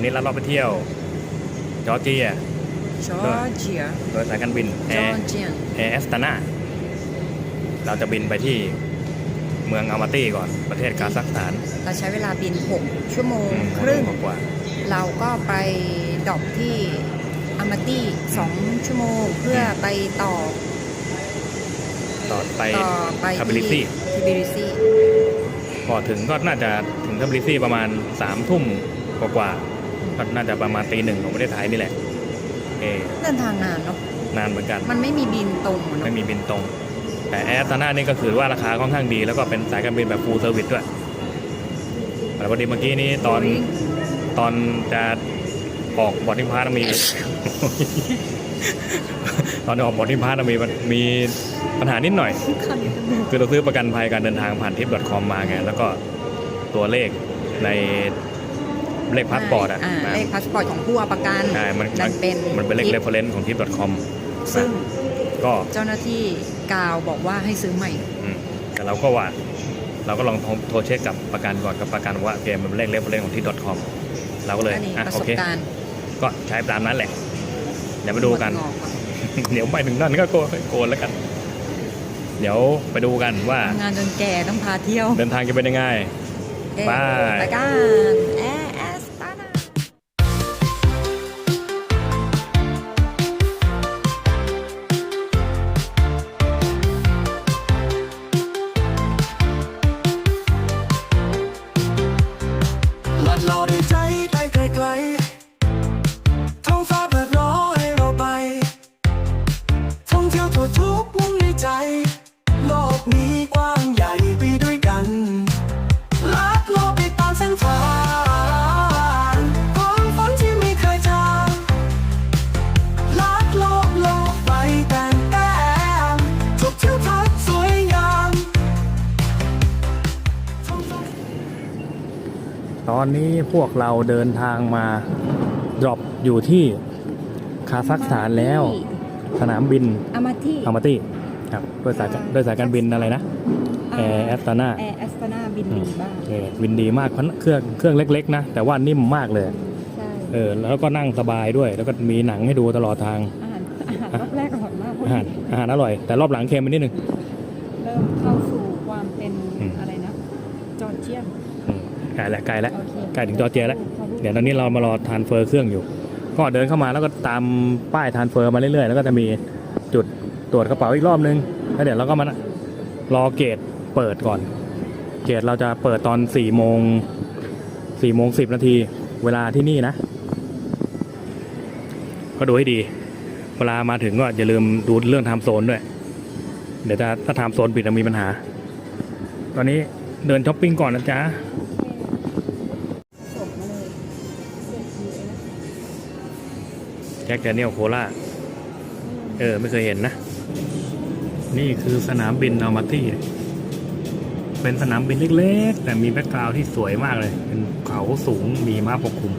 วันนี้เราเราไปเที่ยวจอร์เจียจอร์เจียโดยสายการบินแอจอร์ร์เจียแอร์แอสตานาเราจะบินไปที่เมืองอัลมาตี้ก่อนประเทศคาซัคสถาน เราใช้เวลาบิน 6 ชั่วโมงอืมครึ่งกว่า เราก็ไปดรอปที่อามาตี้2ชั่วโมงเพื่อไปต่อ ต่อไปต่อไปคาบิลิซี่ทิบิลิซี่พอถึงก็น่าจะถึงคาบิลิซี่ประมาณสามทุ่มกว่าๆ ก็น่าจะประมาณตีหนึ่งของประเทศไทยนี่แหละเออเดินทางนานเนาะนานเหมือนกัน มันไม่มีบินตรงอะเนาะไม่มีบินตรง แต่แอร์ตาน่านี่ก็คือว่าราคาค่อนข้างดี แล้วก็เป็นสายการบินแบบฟูลเซอร์วิสด้วยแต่พอดีเมื่อกี้นี้ตอนตอนจะออกบอร์ดทิ้งพาร์มี ตอนออกบอร์ดทิ้งพาร์มีมีปัญหานิดหน่อยคันจมูกคือเราซื้อประกันภัยการเดินทางผ่านทิป .com มาไงแล้วก็ตัวเลขใน เลขพาสปอร์ตอะานะเลขพาสปอร์ตของผู้เอาประกันใช่มันดันเป็นมันเป็นเลขทิป reference ของทิป .com ซึ่งก็เจ้าหน้าที่กาวบอกว่าให้ซื้อใหม่อืมแต่เราก็ว่า เราก็ลองโทรโทรเช็คกับประกันก่อนกับประกันว่าเกมมันเป็นเลข reference ของทิป .com เราก็เลยอันนี้อะประโอสบเคการณ์ก็ใช้ตามนั้นแหละเดี๋ยวไปดูกันหัวงอกอะเดี๋ยวไปถึงนั่นก็โกนโกนแล้วกัน เดี๋ยวไปดูกันว่าทำงานจนแก่ต้องพาเที่ยว เดินทางจะเป็นยังไงเอ้ยไปไปกัน พวกเราเดินทางมาดรอปอยู่ที่คาซัคสถานแล้ว สนามบินอามาที่อามาตี้ครับด้วยสายการด้วยสายการบินอะไรนะแอร์แอสตานาแอร์แอสตานาบินดีบ้างบินดีมากเพราะเครื่องเครื่องเล็กๆนะ แต่ว่านิ่มมากเลยใช่เออแล้วก็นั่งสบายด้วย แล้วก็มีหนังให้ดูตลอดทาง อาหารอาหารรอบแรกอร่อยมากอาหารอาหารอร่อย แต่รอบหลังเค็มไปนิดนึง เริ่มเข้าสู่ความเป็นอืมอะไรนะ จอร์เจียนอืมใกล้แล้วใกล้แล้วโอเคใกล้ถึงจอร์เจียแล้วเดี๋ยวตอนนี้เรามารอทานเฟอร์เครื่องอยู่ ก็เดินเข้ามาแล้วก็ตามป้ายทานเฟอร์มาเรื่อยๆ แล้วก็จะมีจุดตรวจกระเป๋าอีกรอบนึงแล้วเดี๋ยวเราก็มารอเกตเปิดก่อน เกตเราจะเปิดตอน4ี่โมงสี่โมงสิบนาทีเวลาที่นี่นะ ก็ดูให้ดี เวลามาถึงก็อย่าลืมดูเรื่องไทม์โซนด้วย เดี๋ยวจะถ้าไทม์โซนปิดจะมีปัญหา ตอนนี้เดินช้อปปิ้งก่อนนะจ๊ะ จเลยนะแจ็คแดเนียลโคลาเออ ไม่เคยเห็นนะ นี่คือสนามบินอัลมาตี้เป็นสนามบินเล็ก ๆ แต่มีแบ็กกราวด์ที่สวยมากเลย เป็นเขาสูงมีม้าปกคลุม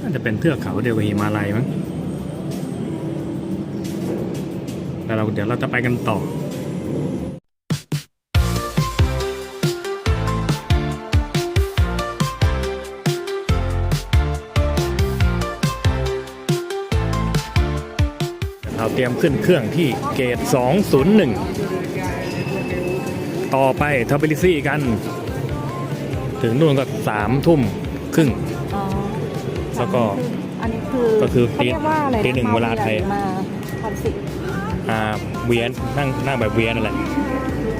น่าจะเป็นเทือกเขาเดียวกับหิมาลัยมั้งแล้วเราเดี๋ยวเราจะไปกันต่อ เราเตรียมขึ้นเครื่องที่เกต 201 ต่อไปทับบิลิซี่กัน ถึงนู่นก็สามทุ่มครึ่ง อ๋อแล้วก็ อันนี้คือก็คือเขาเรียกว่าอะไระตีหนึ่งเวลาไทย มาคอนสิอ่าเวียนนั่งนั่งแบบเวียนนั่นแหละ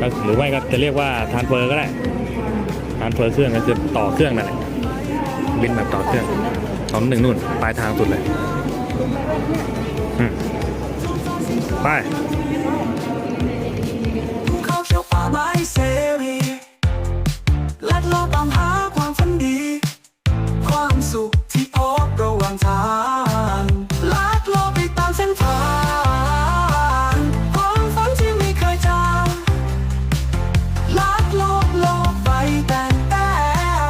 ก็หรือไม่ก็จะเรียกว่าทานเฟอร์ก็ได้ทานเฟอร์เครื่องก็คือต่อเครื่องนั่นแหละบินแบบต่อเครื่องสองหนึ่งนู่นปลายทางสุดเลยอืม ไปภูเขาเขียวป่าไม้เสรีลัดเลอตามหาความฝันดี ความสุขที่พบระหว่างทางลัดเลอไปตามเส้นทางความฝันที่ไม่เคยจางลัดโลกโลกไปแต่งแต้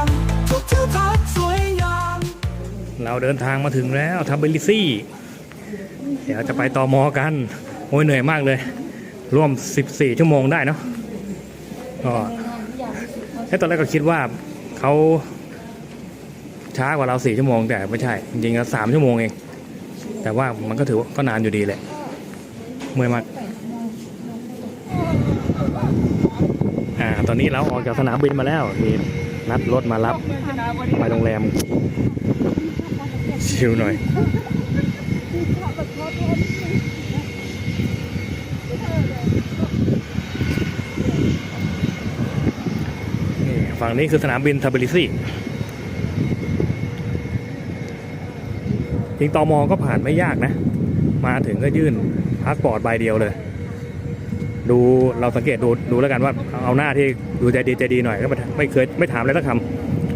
มทุกทิวทัศน์สวยงามเราเดินทางมาถึงแล้วทับบิลิซี่ เดี๋ยวจะไปต่อมอกัน โอ้ยเหนื่อยมากเลย ร่วม 14 ชั่วโมงได้เนาะก็เอ้ตอนแรกก็คิดว่าเขาช้ากว่าเราสี่ชั่วโมง แต่ไม่ใช่ จริงๆก็สามชั่วโมงเอง แต่ว่ามันก็ถือว่าก็นานอยู่ดีแหละเมื่อยมากอ่าตอนนี้เราออกจากสนามบินมาแล้วนี่นัดรถมารับไปโรงแรมชิลหน่อย ฝั่งนี้คือสนามบินทาบิลิซีจริงตอมอก็ผ่านไม่ยากนะ มาถึงก็ยื่นพาสปอร์ตใบเดียวเลย ดูเราสังเกตดูดูแล้วกันว่าเอาหน้าที่ดูใจดีใจดีหน่อยก็ไม่ไม่เคยไม่ถามเลยสักค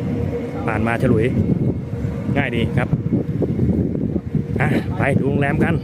ำผ่านมาฉลุย ง่ายดีครับอะไปดูโรงแรมกัน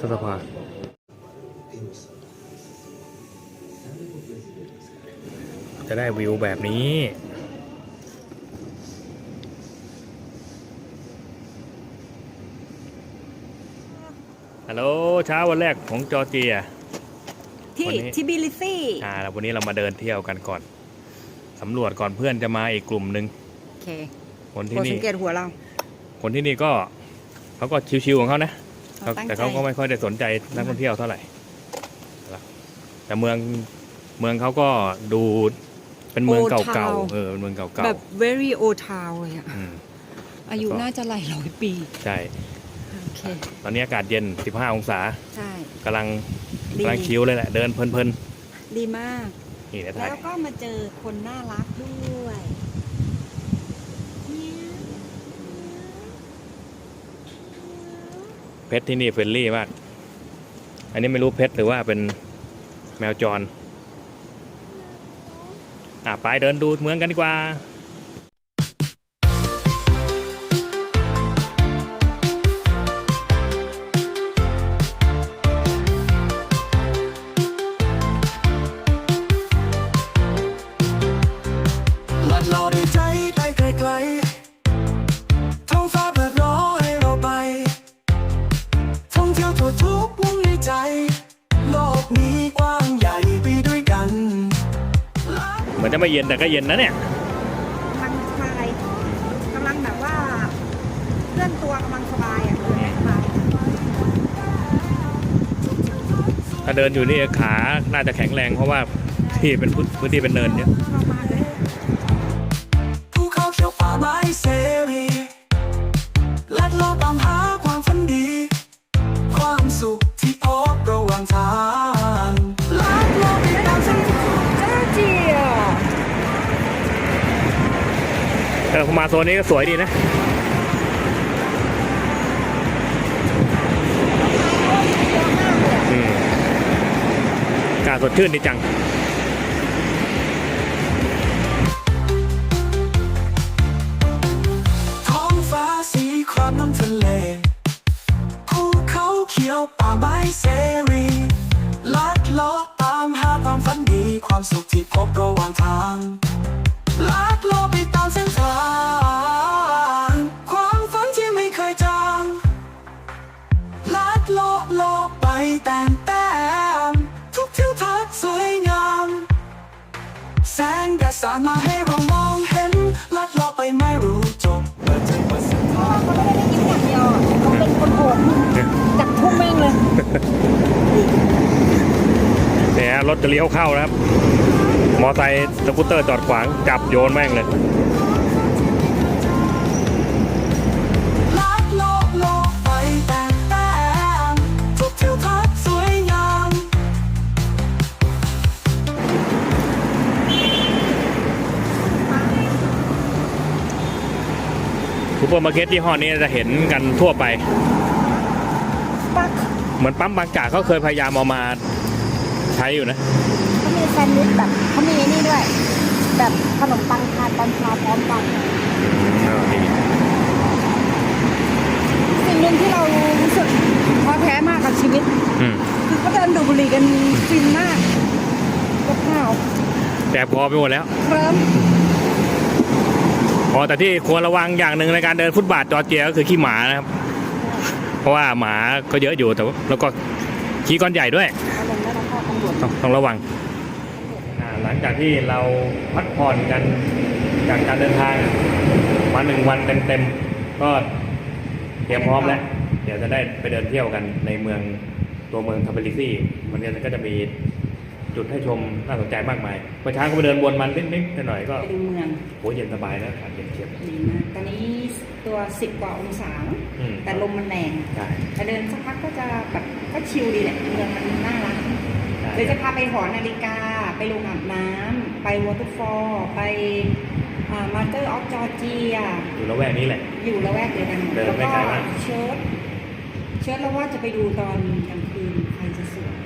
ฐสภา จะได้วิวแบบนี้ฮัลโหลเช้าวันแรกของจอร์เจีย ที่วันนี้ทิบิลิซี่อ่าแล้ววันนี้เรามาเดินเที่ยวกันก่อนสำรวจก่อนเพื่อนจะมาอีกกลุ่มหนึ่งโอเคคนโปที่รดนี่สังเกตหัวเรา คนที่นี่ก็เขาก็ชิวๆของเขานะ เราตั้งแต่ใจเขาก็ไม่ค่อยได้สนใจนักท่องเที่ยวเท่าไหร่ แต่เมืองเมืองเขาก็ดูเป็นเมืองเก่าๆเออเป็นเมืองเก่าแบบ very old town เลยอะๆอืม อายุแล้วก็น่าจะหลายร้อยปี ใช่ โอเค ตอนนี้อากาศเย็น 15 องศาใช่ กำลังดี กำลังชิวเลยแหละ เดินเพลินดีมาก ๆ นี่เดี๋ยวถ่ายแล้วก็มาเจอคนน่ารักด้วย เพชรที่นี่เฟรนลี่มาก อันนี้ไม่รู้เพชรหรือว่าเป็นแมวจร อะไปเดินดูเมืองกันดีกว่า อนจะไม่เย็นแต่ก็เย็นนะเนี่ยกำลังสบายกำลังแบบว่าเคลื่อนตัวกำลังสบายอะเดินสบายถ้าเดินอยู่นี่ขาน่าจะแข็งแรงเพราะว่าที่เป็นพื้นพื้นที่เป็นเนินเยอะชอบมากเลยภูเขาเขียวป่าไม้เส ออพอมาโซนนี้ก็สวยดีนะอืมอากาศสดชื่นดีจังานมาให้เรามองเห็นลัดเลาะไปไม่รู้จบเปิดใจเปิดเส้นทางเขาไม่ได้ได้ยิ้มอย่างเดียวอะเขาเป็นคนโหดจับทุ่มแม่งเลยเนี่ยรถจะเลี้ยวเข้านะครับ มอไซค์สกูตเตอร์จอดขวางจับโยนแม่งเลย ซูเปอร์มาร์เก็ตที่ห้อนี้จะเห็นกันทั่วไปปักเหมือนปั๊มบางจากเขาเคยพยายามเอามาใช้อยู่นะเขามีแซนด์วิชแบบเขามีนี่ด้วย แบบขนมปังทานตอนเช้าพร้อมกันเออดีสิ่งหนึ่งที่เรารู้สึกท้อแท้มากกับชีวิตอืมคือเขาเดินดูดบุหรี่กันฟินมากกับข้าวแต่พอไปหมดแล้วเคลิ้ม พอแต่ที่ควรระวังอย่างหนึ่งในการเดินฟุตบาทจอเจียก็คือขี้หมานะครับ เพราะว่าหมาก็เยอะอยู่แต่ว่าแล้วก็ขี้ก้อนใหญ่ด้วยต,ต้องต้องระวังอ่าหลังจากที่เราพักผ่อนกันจากการเดินทางมาหนึ่งวันเต็มๆก็เตรียมพร้อมแล้ว เดี๋ยวจะได้ไปเดินเที่ยวกันในเมืองตัวเมืองทับเบลิซี่วันนี้ก็จะมี จุดให้ชมน่าสนใจมากมายเมื่อเช้าก็ไปเดินวนมันนิดๆหน่อยๆก็ไปดูเมืองโหเย็นสบายนะอากาศเย็นเฉียบดีมากตอนนี้ตัวสิบกว่าองศาอืมแต่ลมมันแรงใช่แต่เดินสักพักก็จะแบบก็ชิลดีแหละเมืองมันน่ารักใช่เดี๋ยวจะพาไปหอนาฬิกา ไปโรงอาบน้ำไปวอเตอร์ฟอลไปมาเตอร์ออฟจอร์เจีย อยู่ละแวกนี้แหละ อยู่ละแวกเดียวกันเดินแล้วไม่ก็ไกลมาก เชิร์ตเชิร์ตแล้วว่าจะไปดูตอนกลางคืนใครจะสวย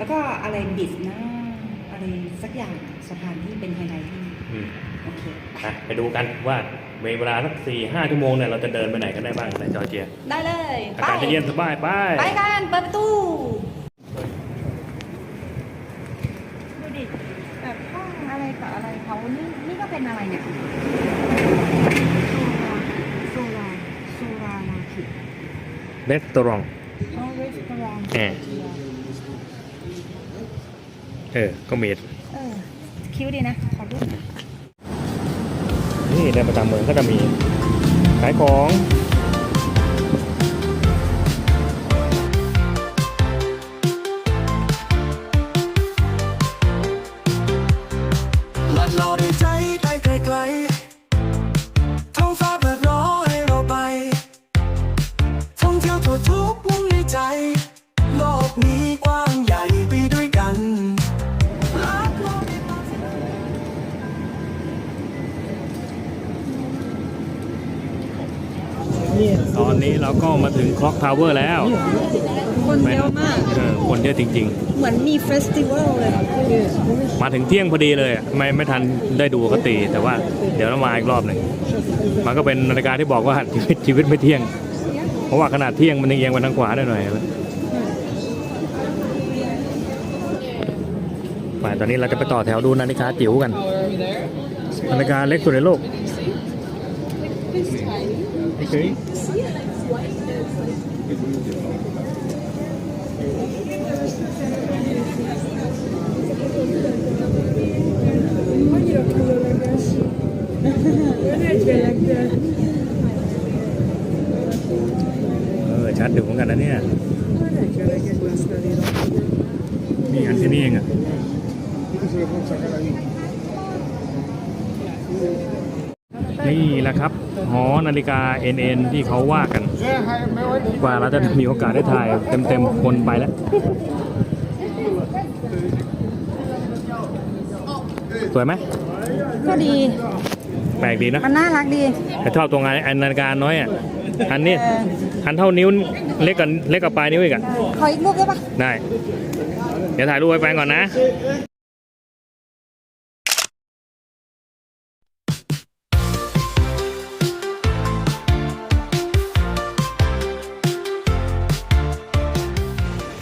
แล้วก็อะไรบิสนะอะไร สักอย่างสถานที่เป็นไฮไลท์ที่อืมโอเคอะไปดูกันว่าเวลาสักสี่ห้าชั่วโมงเนี่ยเราจะเดินไปไหนกันได้บ้างในจอร์เจีย ได้เลยอากาศจะเย็นสบายไปไปกันเปิดประตูดูดิแบบห้องอะไรต่ออะไรเขานี่นี่ก็เป็นอะไรเนี่ยโซลาโซลามาคิดเรสตอรองอ๋อรีสตอรอง เออเออ ก็มีเออ คิ้วดีนะ ขอดูหน่อยนี่ในประจำเมืองก็จะมีขายของ ก็มาถึงคล็อกทาวเวอร์แล้ว คนเยอะมาก เออ คนเยอะจริง เหมือนมีเฟสติวัลเลยๆ มาถึงเที่ยงพอดีเลยอะไม่ไม่ทันได้ดูเขาตี แต่ว่าเดี๋ยวเรามาอีกรอบหนึ่ง มันก็เป็นนาฬิกาที่บอกว่า ชีวิตชีวิตไม่เที่ยง เพราะว่าขนาดเที่ยงมันยังเอียงไปทางขวาได้หน่อยไปตอนนี้เราจะไปต่อแถวดูนาฬิกาจิ๋วกัน นาฬิกาเล็กสุดในโลก Okay. เออชัดอยู่เหมือนกันนะเนี่ย นี่อันแค่นี้เองอะ นี่แหละครับหอนาฬิกา NN ที่เขาว่ากัน กว่าเราจะมีโอกาสได้ถ่ายเต็มๆคนไปแล้ว สวยไหมก็ดี แปลกดีนะ มันน่ารักดีแต่ชอบตรงงานอันนาฬิกาน้อยอะ อันนี้ อันเท่านิ้วเล็กกว่าเล็กกว่าปลายนิ้วอีกอะขออีกรูปได้ปะได้ เดี๋ยวถ่ายรูปไว้แปลงก่อนนะ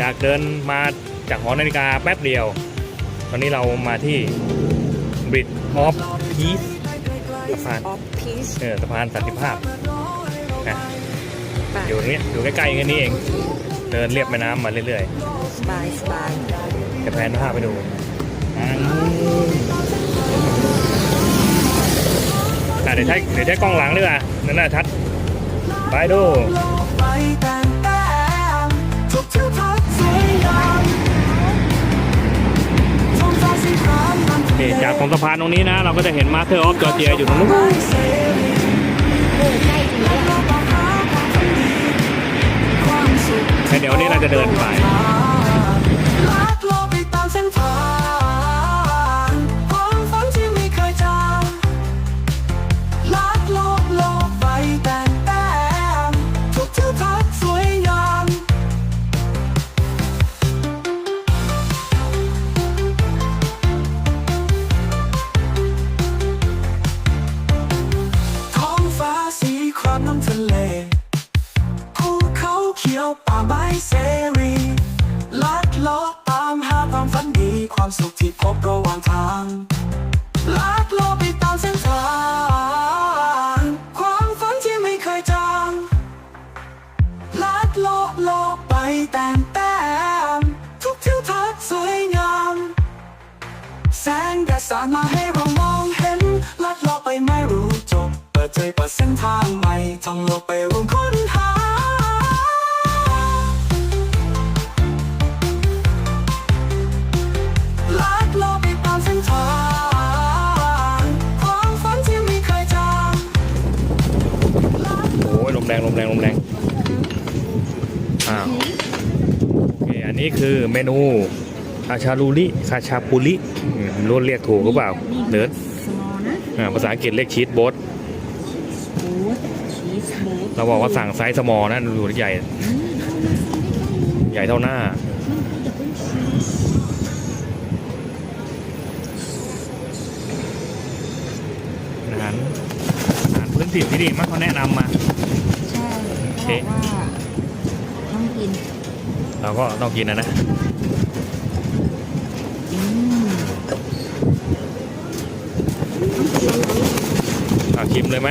จากเดินมาจากหอนาฬิกาแป๊บเดียว ตอนนี้เรามาที่ Bridge of Peace สะพานออฟพีชเออสะพานสันติภาพนะอยู่ตรงเนี้ยอยู่ใกล้ๆแค่นี้เอง เดินเรียบแม่น้ำมาเรื่อยสบายสบายๆจะแพนภาพไปดูอ่าอะเดี๋ยวใช้เดี๋ยวใช้กล้องหลังดีกว่านั่นน่าชัด ไปดู นี่จากตรงสะพานตรงนี้นะ เราก็จะเห็นมาสเตอร์ออฟจอร์เจียอยู่ตรงนู้นไม่เดี๋ยวนนี้เราจะเดินไป คือเมนูคาชาลูริคาชาปุริอืมรู้เรียกถูกหรือเปล่าเดินสมอนะอ่าภาษาอังกฤษเรียกชีสโบ๊ทโอ้ชีสเบิร์ดเราบอกว่าสั่งไซส์สมอลนะดูใหญ่ ใหญ่เท่าหน้าอาหารอาหารพื้นถิ่นที่ดีมากเขาแนะนำมา ใช่เขาบอกว่าต้องกิน เราก็ต้องกินนะนะอาชิมเลยไหม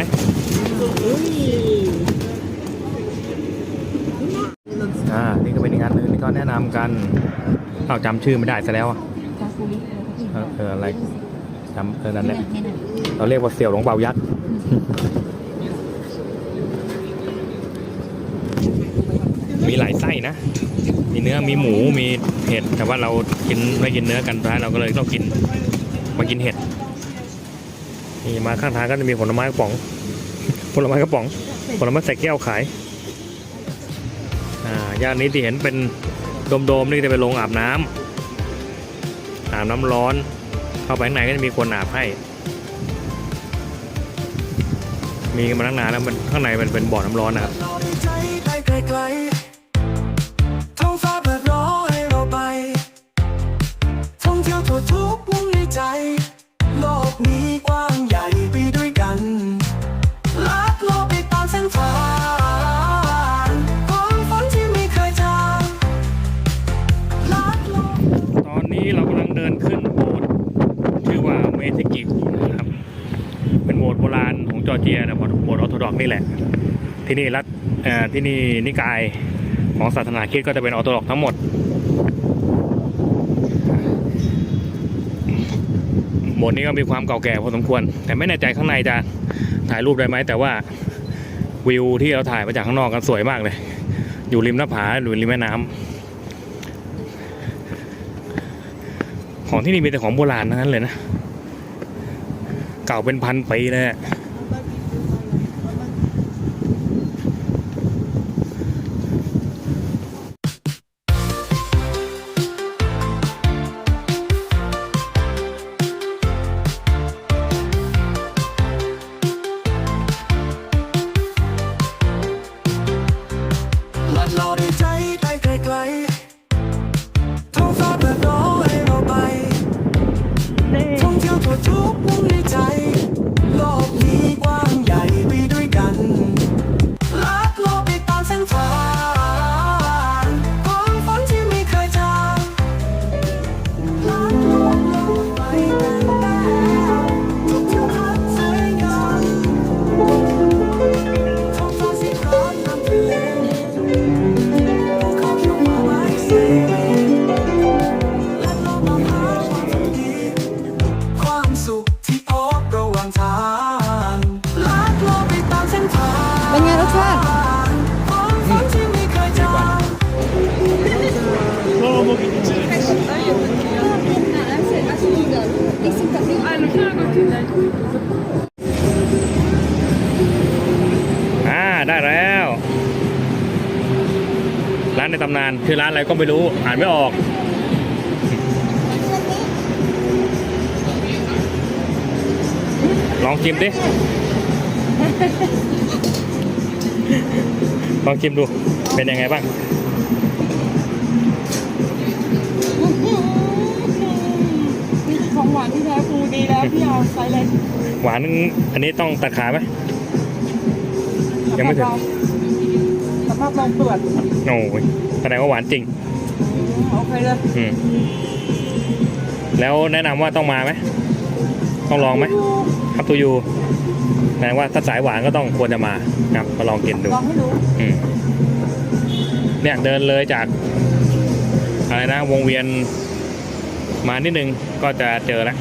อ่า นี่ก็เป็นอีกอันนึงที่เขาแนะนำกันเอาจำชื่อไม่ได้ซะแล้วอะเอออะไรจำเออนั่นแหละ เราเรียกว่าเสี่ยวหลงเปายักษ์มีหลายไส้นะ มีเนื้อมีหมูมีเห็ดแต่ว่าเรากินไม่กินเนื้อกันท้ายเราก็เลยต้องกินมากินเห็ดนี่มาข้างทางก็จะมีผลไม้กระป๋อง ผลไม้กระป๋อง ผลไม้ใส่แก้วขายอ่าย่านนี้ที่เห็นเป็นโดมๆนี่จะเป็นโรงอาบน้ำอาบน้ำร้อน เข้าไปข้างในก็จะมีคนอาบให้ มีมาตั้งนานแล้วมันข้างในมันเป็นบ่อน้ำร้อนนะครับ ทุกมุมในใจ โลกนี้กว้างใหญ่ไปด้วยกันลัดโลกไปตามเส้นทางความฝันที่ไม่เคยจางลัดโลกตอนนี้เรากำลังเดินขึ้นโบสถ์ชื่อว่าเมทิกินะครับ เป็นโบสถ์โบราณของจอร์เจียนะโบสถ์โบสถ์ออร์โธดอกนี่แหละ ที่นี่รัฐที่นี่นิกายของศาสนาคริสต์ก็จะเป็นออร์โธดอกทั้งหมด โบสถ์นี้ก็มีความเก่าแก่พอสมควร แต่ไม่แน่ใจข้างในจะถ่ายรูปได้ไหมแต่ว่าวิวที่เราถ่ายมาจากข้างนอกกันสวยมากเลย อยู่ริมหน้าผาหรือริมแม่น้ำของที่นี่มีแต่ของโบราณทั้งนั้นเลยนะ เก่าเป็นพันปีเลย อะอ่าได้แล้ว ร้านในตำนานคือร้านอะไรก็ไม่รู้ อ่านไม่ออกลองชิมดิ ลองชิมดูเป็นยังไงบ้างของหวานที่แท้ครูดีแล้วพี่เอาไซเลนหวานอันนี้ต้องตัดขาไหมยังไม่ถึงสำชอบลองเปลือกโอ้ยแสดงว่าหวานจริงโอเคเลยแล้วแนะนำว่าต้องมาไหมต้องลองไหมครับตูยู แสดงว่าถ้าสายหวานก็ต้องควรจะมาครับมาลองกินดูลองให้รู้อืมเนี่ยเดินเลยจากอะไรนะวงเวียนมานิดนึงก็จะเจอแล้ว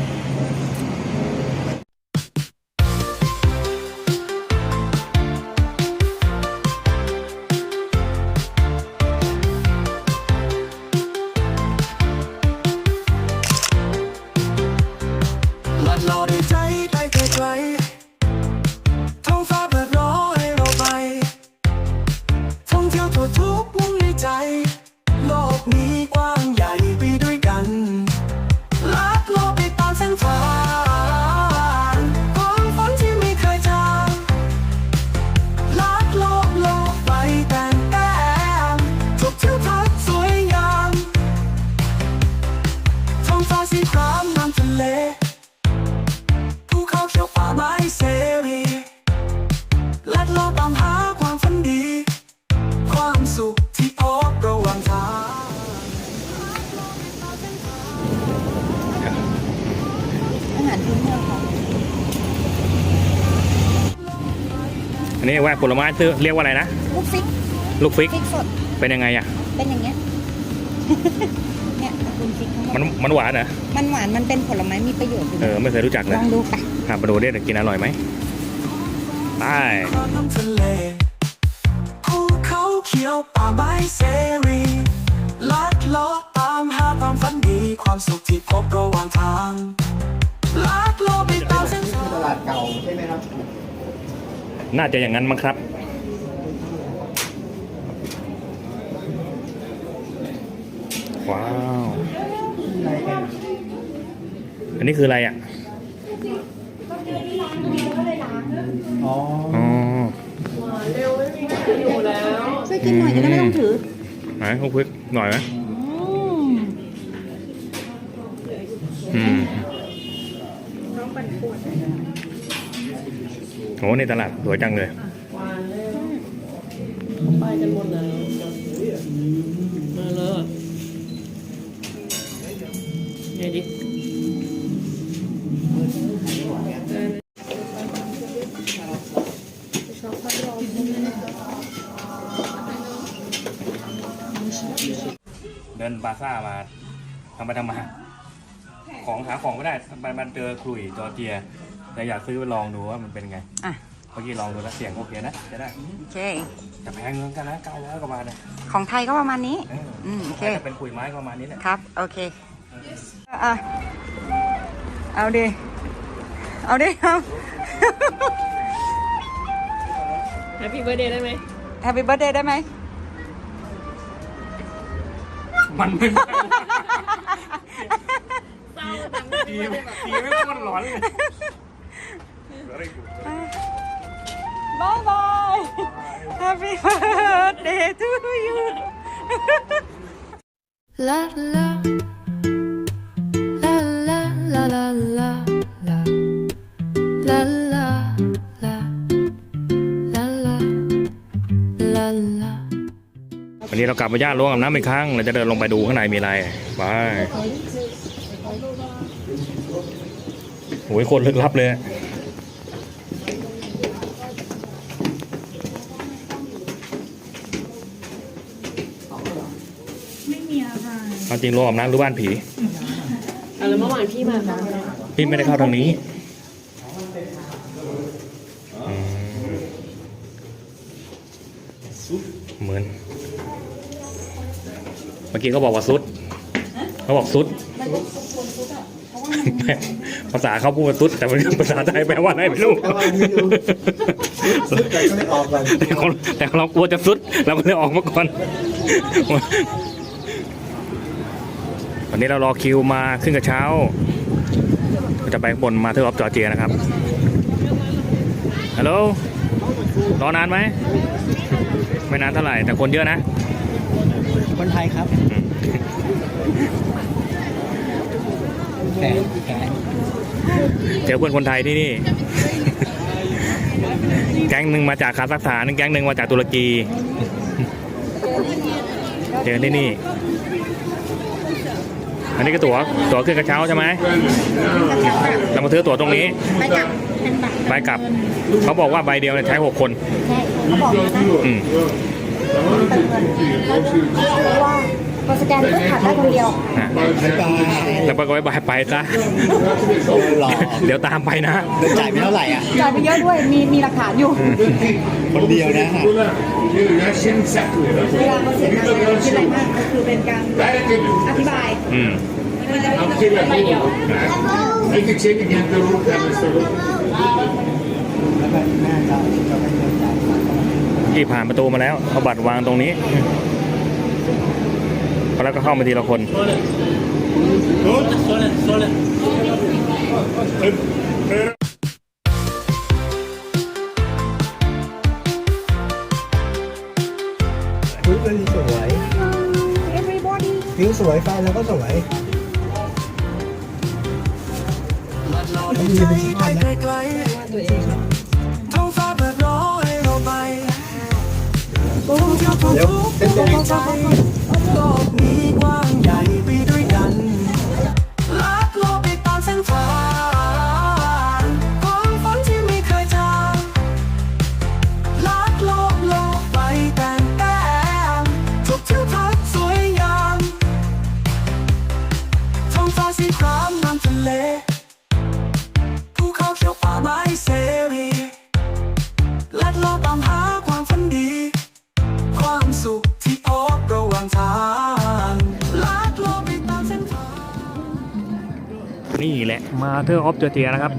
นนี้ว่าผลไม้ซื้อเรียกว่าอะไรนะลูกฟิกลูกฟิกฟิกสดเป็นยังไงอะ เป็นอย่างเงี้ยเนี่ยตระกูลฟิกทั้งหมมันดมันหวานเหรอมันหวานมันเป็นผลไม้มีประโยชน์อยู่เออไม่เคยรู้จักเลลยองดูไปหามาดูดิกินอร่อยไหมไปน้ำทะเลภูเขาเขียวป่าไม้เสรีลัดเลาะตามหาความฝันดี ความสุขที่พบระหว่างทางลัดเลาะไปตามเส้นทาง ตลาดเก่าใช่ไหมครับ น่าจะอย่างนั้นมั้งครับ ว้าว อันนี้คืออะไรอะ อ๋ออ๋อช่วยกินหน่อยจะได้ไม่ต้องถือไหนพวกพริกหน่อยไหมอืมอืม โหในตลาดสวยจังเลย ไปกันหมดแล้วมาเลยไงดิเดินบาซ่ามาทำไปทำมา ของหาของไม่ได้มันมันเจอคลุยจอร์เจีย แต่อยากซื้อไปลองดูว่ามันเป็นไงอะ เมื่อกี้ลองดูแล้วเสียงโอเคนะจะได้โอเคแต่แพงเหมือนกันนะเก้าร้อยกว่าบาทนะของไทยก็ประมาณนี้ เอออืมโอเค น่าจะเป็นขุยไม้ประมาณนี้แหละครับ โอเคอะเอาดิ เอาดิเอา แฮปปี้เบ t ร์ a เดย์ได้ไหมแฮปปี้เบิร์ดเดย์ได้ไหม มันไม่ได้ตีตีไม่โคตรหลอนเลย บายบาย Happy birthday to you La la la la la la la la la la la la la la la วันนี้เรากลับมาย่านล้วงอาบน้ำอีกครั้ง เราจะเดินลงไปดูข้างในมีอะไรไปโอ้ยคนลึกลับเลย ไม่มี อะไรจริงโรงอาบน้ำหรือบ้านผีอะแล้วเมื่อวานพี่มาค่ะพี่ไม่ได้เข้าทางนี้อืมเหมือน เมื่อกี้เขาบอกว่าซุดเขาบอกซุดภาษาเขาพูดว่าซุด แต่มันภาษาไทยแปลว่าอะไรไม่รู้ แปลว่าไม่รู้สุดใจก็เลยออกก่อนแต่คนแต่เรากลัวจะซุด เราก็เลยออกมาก่อน วันนี้เรารอคิวมาขึ้นกระเช้าจะไปข้างบนมาเทอร์ออฟจอร์เจียนะครับ ฮัลโหล รอนานไหม ไม่นานเท่าไหร่ แต่คนเยอะนะ คนไทยครับอืมแขกแขกเจอเพื่อนคนไทยที่นี่ แก๊งหนึ่งมาจากคาซัคสถาน แก๊งหนึ่งมาจากตุรกี เจอกันที่นี่ อันนี้ก็ตั๋วตั๋วขึ้นกระเช้าใช่ไหมเรามาซื้อตั๋วตรงนี้ไปกลับเป็นบัตรใบกลับ เขาบอกว่าใบเดียวเนี่ยใช้หกคนใช่เขาบอกนะอืมเพราะว่า พอสแกนปุ๊บผัดได้คนเดียวอะบ๊ายบายแล้วก็ไว้บายไปซะหล่อเดี๋ยวตามไปนะเดินจ่ายไปเท่าไหร่อะจ่ายไปเยอะด้วยมีมีหลักฐานอยู่คนเดียวนะเวลาเขาเสียงานคิดอะไรมากก็คือเป็นการอธิบายอืมมันจะไม่เดียวแล้วก็แม่จะจะไปเดินจ่ายที่ผ่านประตูมาแล้วเอาบัตรวางตรงนี้ แล้วก็เข้ามาทีละคนอุ้ยมันสวย everybody วิวสวยไฟแล้วก็สวยมันมีเป็นชิ้นพันนะท้องฟ้าเปิดรอให้เราไปท่องเที่ยวทั่วทุกมุมใจ สีครามน้ำทะเลภูเขาเขียวป่าไม้เสรีลัดเลาะตามหาความฝันดี ความสุขที่พบระหว่างทางลัดลาะไปตามเส้นทางนี่แหละมาเธอออฟเจอเจียนะครับ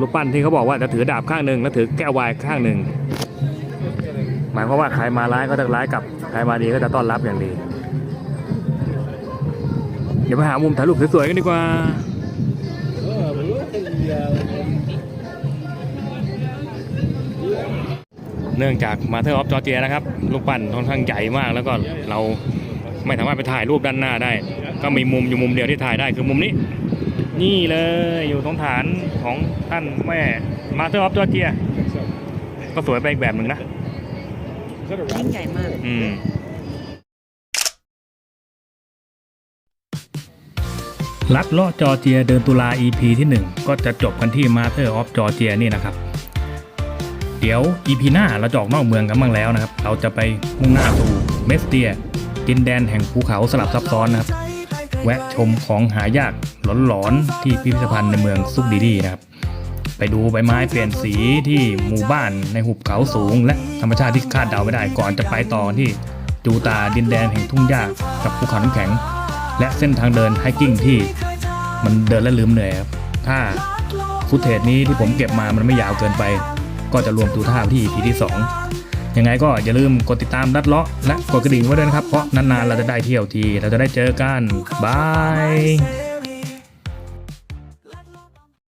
รูปปั้นที่เขาบอกว่าจะถือดาบข้างหนึ่งแล้วถือแก้ววายข้างหนึ่งหมายความว่าใครมาร้ายก็จะร้ายกลับใครมาดีก็จะต้อนรับอย่างดี เดี๋ยวไปหามุมถ่ายรูปสวยๆกันดีกว่าเนื่องจากมาเธอออฟจอร์เจียนะครับลูกปั้นค่อนข้างใหญ่มากแล้วก็เราไม่สามารถไปถ่ายรูปด้านหน้าได้ ก็มีมุมอยู่มุมเดียวที่ถ่ายได้คือมุมนี้ นี่เลยอยู่ตรงฐานของท่านแม่มาเธอออฟจอร์เจียก็สวยไปอีกแบบหนึ่งนะยิ่งใหญ่มากอืม ลัดเลาะจอร์เจียเดินตุลา EP ที่ 1 ก็จะจบกันที่ Master of Georgia นี่นะครับ เดี๋ยว EP หน้าเราจะออกนอกเมืองกันบ้างแล้วนะครับ เราจะไปมุ่งหน้าสู่เมสเตียดินแดนแห่งภูเขาสลับซับซ้อนนะครับ แวะชมของหายากหลอนๆที่พิพิธภัณฑ์ในเมืองซุกดีดีนะครับ ไปดูใบไม้เปลี่ยนสีที่หมู่บ้านในหุบเขาสูง และธรรมชาติที่คาดเดาไม่ได้ก่อนจะไปต่อที่จูตาดินแดนแห่งทุ่งหญ้ากับภูเขาน้ำแข็ง และเส้นทางเดินไฮกิ้งที่มันเดินและลืมเหนื่อยครับถ้าฟุตเทจนี้ที่ผมเก็บมามันไม่ยาวเกินไป ก็จะรวมดูท่าที่ EP ที่ 2 ยังไงก็อย่าลืมกดติดตามดัดเลาะและกดกระดิ่งไว้ด้วยนะครับ เพราะนานๆเราจะได้เที่ยวที เราจะได้เจอกันบาย